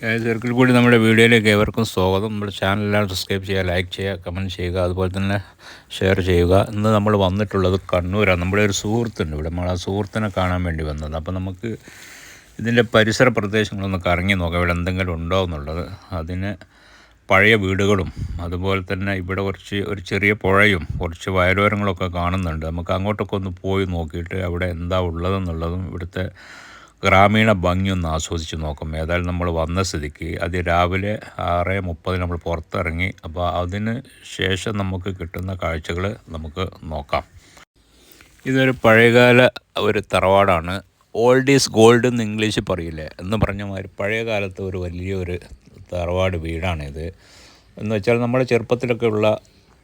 Circle കൂടി നമ്മുടെ വീഡിയോയിലേക്ക് ഏവർക്കും സ്വാഗതം. നമ്മുടെ ചാനലെല്ലാം സബ്സ്ക്രൈബ് ചെയ്യുക ലൈക്ക് ചെയ്യുക കമന്റ് ചെയ്യുക അതുപോലെ തന്നെ ഷെയർ ചെയ്യുക. ഇന്ന് നമ്മൾ വന്നിട്ടുള്ളത് കണ്ണൂരാണ്. നമ്മുടെ ഒരു സുഹൃത്തുണ്ട് ഇവിടെ. നമ്മൾ ആ സുഹൃത്തിനെ കാണാൻ വേണ്ടി വന്നത്. അപ്പോൾ നമുക്ക് ഇതിന്റെ പരിസര പ്രദേശങ്ങളൊന്ന് കറങ്ങി നോക്കാം. ഇവിടെ എന്തെങ്കിലും ഉണ്ടോ എന്നുള്ളത്. അതിന് പഴയ വീടുകളും അതുപോലെ തന്നെ ഇവിടെ കുറച്ച് ഒരു ചെറിയ പുഴയും കുറച്ച് വയലോരങ്ങളൊക്കെ കാണുന്നുണ്ട്. നമുക്ക് അങ്ങോട്ടൊക്കെ ഒന്ന് പോയി നോക്കിയിട്ട് അവിടെ എന്താ ഉള്ളതെന്നുള്ളതും ഇവിടുത്തെ ഗ്രാമീണ ഭംഗി ഒന്ന് ആസ്വദിച്ച് നോക്കും. ഏതായാലും നമ്മൾ വന്ന സ്ഥിതിക്ക് അത് രാവിലെ ആറ് മുപ്പത് നമ്മൾ പുറത്തിറങ്ങി അപ്പോൾ അതിന് ശേഷം നമുക്ക് കിട്ടുന്ന കാഴ്ചകൾ നമുക്ക് നോക്കാം. ഇതൊരു പഴയകാല ഒരു തറവാടാണ്. ഓൾഡ് ഈസ് ഗോൾഡ് എന്ന് ഇംഗ്ലീഷിൽ പറയില്ലേ? എന്ന് പറഞ്ഞ മാതിരി പഴയ കാലത്ത് ഒരു വലിയൊരു തറവാട് വീടാണിത്. എന്ന് വെച്ചാൽ നമ്മുടെ ചെറുപ്പത്തിലൊക്കെ ഉള്ള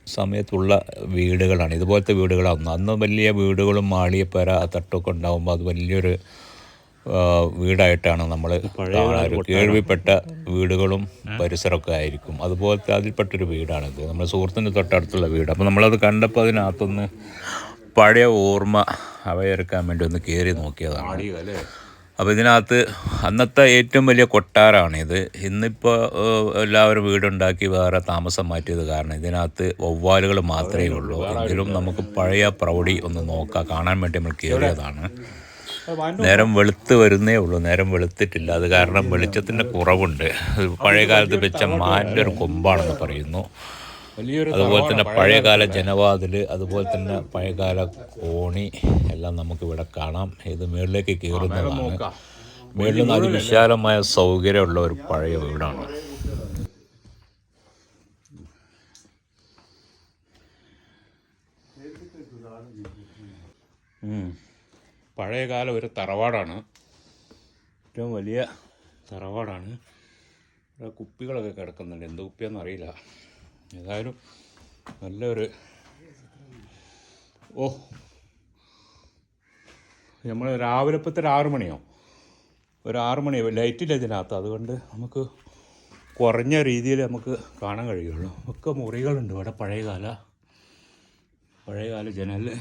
സമയത്തുള്ള വീടുകളാണ്. ഇതുപോലത്തെ വീടുകളാണ്. അന്ന് വലിയ വീടുകളും മാളിയപ്പര തട്ടൊക്കെ ഉണ്ടാകുമ്പോൾ അത് വലിയൊരു വീടായിട്ടാണ് നമ്മൾ കേൾവിപ്പെട്ട വീടുകളും പരിസരമൊക്കെ ആയിരിക്കും. അതുപോലത്തെ അതിൽപ്പെട്ടൊരു വീടാണിത് നമ്മുടെ സുഹൃത്തിന്റെ തൊട്ടടുത്തുള്ള വീട്. അപ്പോൾ നമ്മളത് കണ്ടപ്പോൾ അതിനകത്തൊന്ന് പഴയ ഓർമ്മ അവയെടുക്കാൻ വേണ്ടി ഒന്ന് കയറി നോക്കിയതാണ്. അപ്പോൾ ഇതിനകത്ത് അന്നത്തെ ഏറ്റവും വലിയ കൊട്ടാരമാണിത് ഇന്നിപ്പോൾ എല്ലാവരും വീടുണ്ടാക്കി വേറെ താമസം മാറ്റിയത് കാരണം ഇതിനകത്ത് വവ്വാലുകൾ മാത്രമേ ഉള്ളൂ. എങ്കിലും നമുക്ക് പഴയ പ്രൗഢി ഒന്ന് നോക്കാം. കാണാൻ വേണ്ടി നമ്മൾ കയറിയതാണ് നേരം വെളുത്ത് വരുന്നേ ഉള്ളൂ. നേരം വെളുത്തിട്ടില്ല. അത് കാരണം വെളിച്ചത്തിന്റെ കുറവുണ്ട്. പഴയകാലത്ത് പഴയ കാലത്ത് വെച്ച മാന്റെ ഒരു കൊമ്പാണെന്ന് പറയുന്നു. അതുപോലെ തന്നെ പഴയകാല ജനവാതിൽ അതുപോലെ തന്നെ പഴയകാല കോണി എല്ലാം നമുക്ക് ഇവിടെ കാണാം. ഇത് മുകളിലേക്ക് കയറുന്നതാണ്. മുകളിൽ നിന്ന് അതിവിശാലമായ സൗകര്യമുള്ള ഒരു പഴയ വീടാണ്. ഉം. പഴയകാല ഒരു തറവാടാണ്. ഏറ്റവും വലിയ തറവാടാണ്. ഇവിടെ കുപ്പികളൊക്കെ കിടക്കുന്നുണ്ട്. എന്ത് കുപ്പിയാണെന്ന് അറിയില്ല. ഏതായാലും നല്ലൊരു ഓ നമ്മൾ രാവിലെ ഇപ്പോഴത്തെ ആറു മണിയോ? ഒരു ആറു മണി ലൈറ്റില്ല ഇതിനകത്ത്. അതുകൊണ്ട് നമുക്ക് കുറഞ്ഞ രീതിയിൽ നമുക്ക് കാണാൻ കഴിയുള്ളൂ. ഒക്കെ മുറികളുണ്ട് ഇവിടെ പഴയകാല പഴയകാല ജനൽ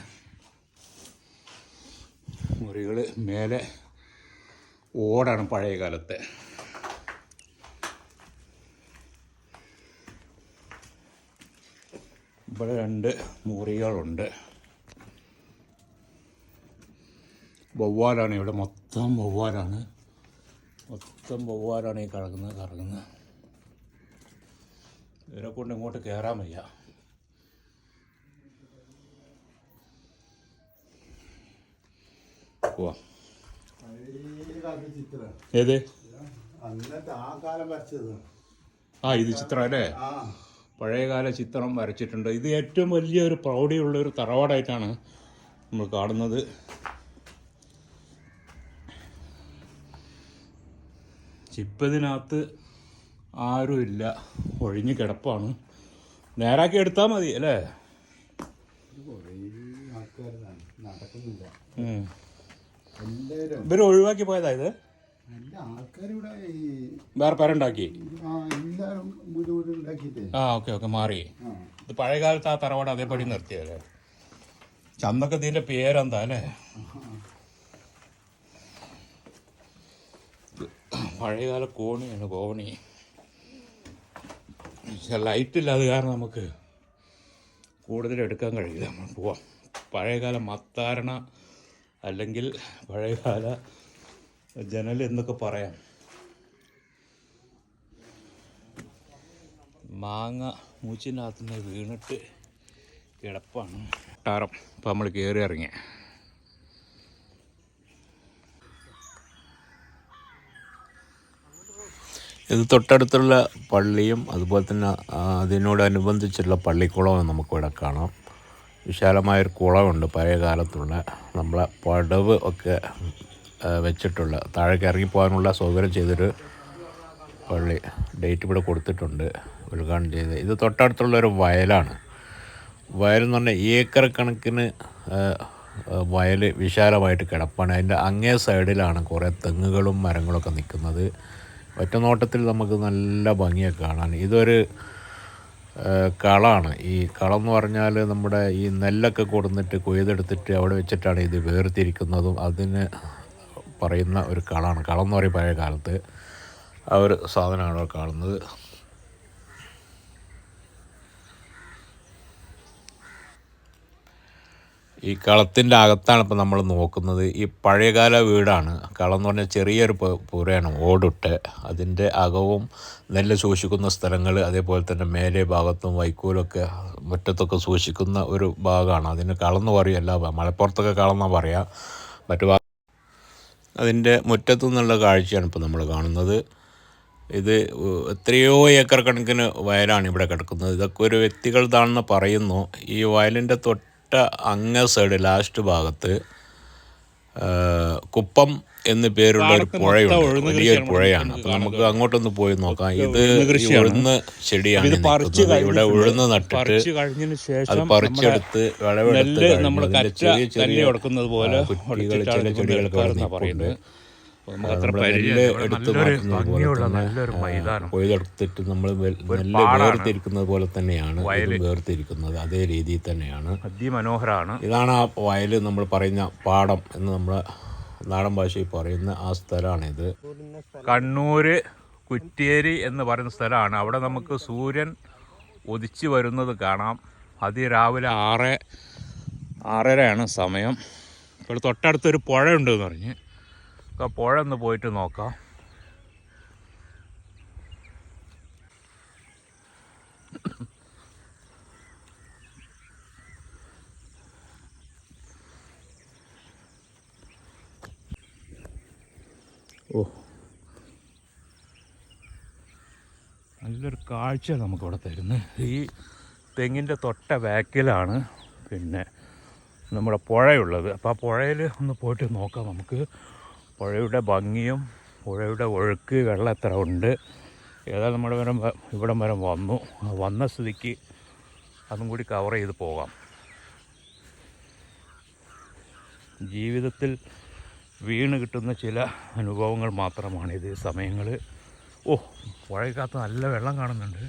മുറികൾ മേലെ ഓടാണ് പഴയ കാലത്തെ. ഇവിടെ രണ്ട് മുറികളുണ്ട്. വവ്വാലാണ് ഇവിടെ മൊത്തം വവ്വാലാണ്. മൊത്തം വവ്വാലാണ് ഈ കറങ്ങുന്നത് കറങ്ങുന്നത്. ഇതിനെ കൊണ്ട് ഇങ്ങോട്ട് കയറാൻ വയ്യ. പോവാ ഏത്? ആ ഇത് ചിത്രം അല്ലേ? പഴയകാല ചിത്രം വരച്ചിട്ടുണ്ട്. ഇത് ഏറ്റവും വലിയ ഒരു പ്രൗഢിയുള്ള ഒരു തറവാടായിട്ടാണ് നമ്മൾ കാണുന്നത്. ചിപ്പതിനകത്ത് ആരും ഇല്ല. ഒഴിഞ്ഞു കിടപ്പാണ്. നേരാക്കി എടുത്താൽ മതി അല്ലേ? നടക്കുന്നില്ല. എല്ലാവരും. ഇവർ ഒഴിവാക്കി പോയതാ ഇത്? എല്ലാ ഈ വേറെ പേരുണ്ടാക്കി? ആ എല്ലാവരും വീട് വീട് ഉണ്ടാക്കിയിട്ട്. ആ ഓക്കെ ഓക്കെ മാറി. ഇത് പഴയ കാലത്ത് ആ തറവാട് അതേപടി നിർത്തിയല്ലേ? ചന്നൊക്കെ ഇതിന്റെ പേരെന്താ അല്ലേ? പഴയകാല കോണിയാണ് കോണി. ലൈറ്റ് ഇല്ല അത് കാരണം നമുക്ക് കൂടുതൽ എടുക്കാൻ കഴിയില്ല. നമ്മൾ പോവാം. പഴയകാല മത്താരണ അല്ലെങ്കിൽ പഴയകാല ജനൽ എന്നൊക്കെ പറയാം. മാങ്ങ മൂച്ചിനകത്ത് നിന്ന് വീണിട്ട് കിടപ്പാണ്. ടാറം. ഇപ്പം നമ്മൾ കയറി ഇറങ്ങിയ ഇത് തൊട്ടടുത്തുള്ള പള്ളിയും അതുപോലെ തന്നെ അതിനോടനുബന്ധിച്ചുള്ള പള്ളിക്കുളവും നമുക്കിവിടെ കാണാം. വിശാലമായൊരു കുളമുണ്ട് പഴയ കാലത്തുള്ള. നമ്മളെ പടവ് ഒക്കെ വെച്ചിട്ടുള്ള താഴേക്ക് ഇറങ്ങിപ്പോകാനുള്ള സൗകര്യം ചെയ്തൊരു പള്ളി ഡേറ്റ് ഇവിടെ കൊടുത്തിട്ടുണ്ട് ഉദ്ഘാടനം ചെയ്ത്. ഇത് തൊട്ടടുത്തുള്ള ഒരു വയലാണ്. വയലെന്ന് പറഞ്ഞാൽ ഏക്കർ കണക്കിന് വയൽ വിശാലമായിട്ട് കിടപ്പാണ്. അതിന്റെ അങ്ങേ സൈഡിലാണ് കുറേ തെങ്ങുകളും മരങ്ങളൊക്കെ നിൽക്കുന്നത്. ഒറ്റ നോട്ടത്തിൽ നമുക്ക് നല്ല ഭംഗിയൊക്കെ കാണാൻ. ഇതൊരു കളാണ്. ഈ കളം എന്ന് പറഞ്ഞാൽ നമ്മുടെ ഈ നെല്ലൊക്കെ കൊടുന്നിട്ട് കൊയ്തെടുത്തിട്ട് അവിടെ വെച്ചിട്ടാണ് ഇത് വേർതിരിക്കുന്നതും അതിന് പറയുന്ന ഒരു കളാണ്. കളം എന്ന് പറയും പഴയ കാലത്ത്. ആ ഒരു സാധനമാണ് കാണുന്നത്. ഈ കളത്തിന്റെ അകത്താണ് ഇപ്പം നമ്മൾ നോക്കുന്നത്. ഈ പഴയകാല വീടാണ്. കളം എന്ന് പറഞ്ഞാൽ ചെറിയൊരു പുരയാണ് ഓടിട്ട്. അതിന്റെ അകവും നെല്ല് സൂക്ഷിക്കുന്ന സ്ഥലങ്ങൾ അതേപോലെ തന്നെ മേലെ ഭാഗത്തും വൈക്കോലൊക്കെ മുറ്റത്തൊക്കെ സൂക്ഷിക്കുന്ന ഒരു ഭാഗമാണ്. അതിന് കളന്ന് പറയല്ല മലപ്പുറത്തൊക്കെ കളന്നാണ് പറയുക മറ്റു ഭാഗം അതിന്റെ മുറ്റത്തു നിന്നുള്ള കാഴ്ചയാണ് ഇപ്പോൾ നമ്മൾ കാണുന്നത്. ഇത് എത്രയോ ഏക്കർ കണക്കിന് വയലാണ് ഇവിടെ കിടക്കുന്നത്. ഇതൊക്കെ ഒരു വ്യക്തികളുടെതാണെന്ന് പറയുന്നു. ഈ വയലിന്റെ തൊട്ട അങ്ങ സൈഡ് ലാസ്റ്റ് ഭാഗത്ത് കുപ്പം എന്ന് പേരുള്ള ഒരു പുഴയുണ്ട്. വലിയൊരു പുഴയാണ്. അപ്പം നമുക്ക് അങ്ങോട്ടൊന്ന് പോയി നോക്കാം. ഇത് ഉഴുന്ന് ചെടിയാണ് ഇവിടെ ഉഴുന്ന് നട്ടിട്ട് അത് പറിച്ചെടുത്ത് വിളവെടുത്ത് ചെറിയ ചെറിയ കുട്ടികൾ ചില ചെടികളൊക്കെ. പറയുന്നത്. കൊയ്തെടുത്തിട്ട് നമ്മൾ നെല്ല്. വേർതിരിക്കുന്നത് പോലെ തന്നെയാണ് വേർതിരിക്കുന്നത്. അതേ രീതിയിൽ തന്നെയാണ്. അതിമനോഹരമാണ് ഇതാണ് ആ വയൽ നമ്മൾ പറയുന്ന പാടം എന്ന് നമ്മൾ നാടൻ ഭാഷയിൽ പറയുന്ന ആ സ്ഥലമാണിത്. കണ്ണൂര് കുറ്റിയേരി എന്ന് പറയുന്ന സ്ഥലമാണ്. അവിടെ നമുക്ക് സൂര്യൻ ഒതിച്ചു വരുന്നത് കാണാം. അതിരാവിലെ ആറ് ആറരയാണ് സമയം. ഇപ്പോൾ തൊട്ടടുത്തൊരു പുഴ ഉണ്ടെന്ന് പറഞ്ഞ്. അപ്പോൾ പുഴ ഒന്ന് പോയിട്ട് നോക്കാം. ഓ. നല്ലൊരു കാഴ്ച നമുക്കിവിടെ തരുന്നത് ഈ തെങ്ങിന്റെ തൊട്ട ബാക്കിലാണ് പിന്നെ നമ്മുടെ പുഴയുള്ളത്. അപ്പോൾ ആ പുഴയിൽ ഒന്ന് പോയിട്ട് നോക്കാം നമുക്ക്. പുഴയുടെ ഭംഗിയും പുഴയുടെ ഒഴുക്ക് വെള്ളം എത്ര ഉണ്ട്. ഏതായാലും നമ്മുടെ വരം ഇവിടം വരെ വന്നു. വന്ന സ്ഥിതിക്ക് അതും കൂടി കവർ ചെയ്ത് പോകാം. ജീവിതത്തിൽ വീണ് കിട്ടുന്ന ചില അനുഭവങ്ങൾ മാത്രമാണ് ഇത് സമയങ്ങൾ ഓ പുഴയ്ക്കകത്ത് നല്ല വെള്ളം കാണുന്നുണ്ട്.